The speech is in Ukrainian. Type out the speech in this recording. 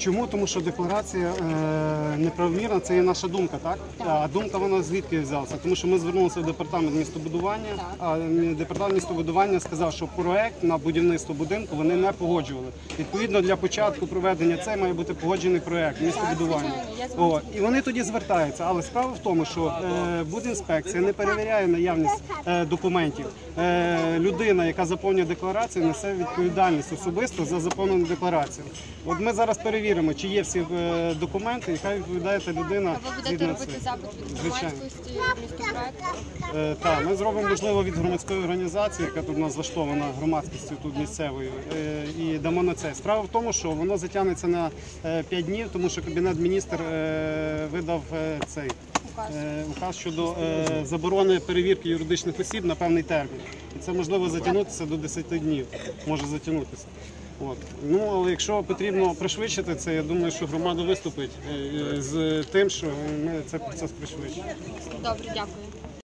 Чому? Тому що декларація е, неправомірна, це є наша думка, так? А думка вона звідки взялася? Тому що ми звернулися в департамент містобудування, Так. а департамент містобудування сказав, що проект на будівництво будинку вони не погоджували. Відповідно, для початку проведення це має бути погоджений проект містобудування. О, і вони тоді звертаються. Але справа в тому, що е, будінспекція не перевіряє наявність е, документів. Е, людина, яка заповнює декларацію, несе відповідальність особисто за заповнену декларацію. От ми зараз перевіримо, чи є всі е, документи, яка відповідає та людина. А ви будете згідно робити цих. запит від Звичайно. громадськості містопроекту? Е, Так, ми зробимо можливо від громадської організації, яка тут у нас влаштована громадськістю тут місцевою, е, і дамо на це. Справа в тому, що воно затягнеться на 5 днів, тому що кабінет міністр е, видав е, цей Указ. е, указ щодо е, заборони перевірки юридичних осіб на певний термін. І це можливо затягнутися до 10 днів. Може затягнутися. От. Ну, але якщо потрібно пришвидшити це, я думаю, що громада виступить е, з тим, що ми цей процес пришвидшимо. Добре, дякую.